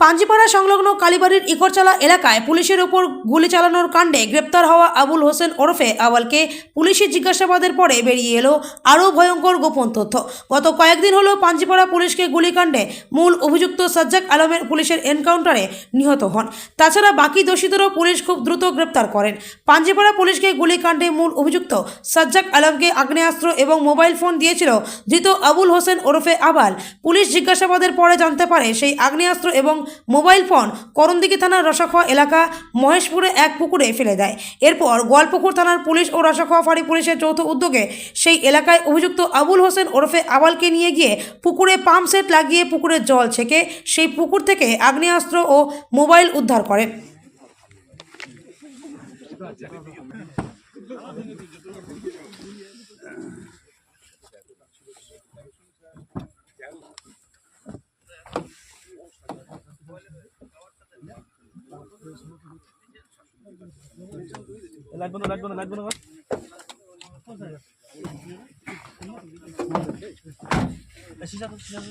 পাঞ্জিপাড়া সংলগ্ন কালীবাড়ির ইকরচালা এলাকায় পুলিশের ওপর গুলি চালানোর কাণ্ডে গ্রেপ্তার হওয়া আবুল হোসেন ওরফে আওয়ালকে পুলিশি জিজ্ঞাসাবাদের পরে বেরিয়ে এলো আরও ভয়ঙ্কর গোপন তথ্য। গত কয়েকদিন হলো পাঞ্জিপাড়া পুলিশকে গুলিকাণ্ডে মূল অভিযুক্ত সাজ্জাক আলমের পুলিশের এনকাউন্টারে নিহত হন। তাছাড়া বাকি দোষীদেরও পুলিশ খুব দ্রুত গ্রেপ্তার করেন। পাঞ্জিপাড়া পুলিশকে গুলিকাণ্ডে মূল অভিযুক্ত সাজ্জাক আলমকে আগ্নেয়াস্ত্র এবং মোবাইল ফোন দিয়েছিল ধৃত আবুল হোসেন ওরফে আবাল পুলিশ জিজ্ঞাসাবাদের পরে জানতে পারে সেই আগ্নেয়াস্ত্র এবং মোবাইল ফোন করণদিঘি থানার রসাখোয়া এলাকা মহেশপুরে এক পুকুরে ফেলে দেয়। এরপর গোয়ালপুকুর থানার পুলিশ ও রসাখোয়া ফাঁড়ি পুলিশের যৌথ উদ্যোগে সেই এলাকায় অভিযুক্ত আবুল হোসেন ওরফে আবালকে নিয়ে গিয়ে পুকুরে পাম্প সেট লাগিয়ে পুকুরের জল ছেঁকে সেই পুকুর থেকে আগ্নেয়াস্ত্র ও মোবাইল উদ্ধার করেন বন্ধ লাইট বন্ধ লাইট বন্ধ কর এই, তো, তো।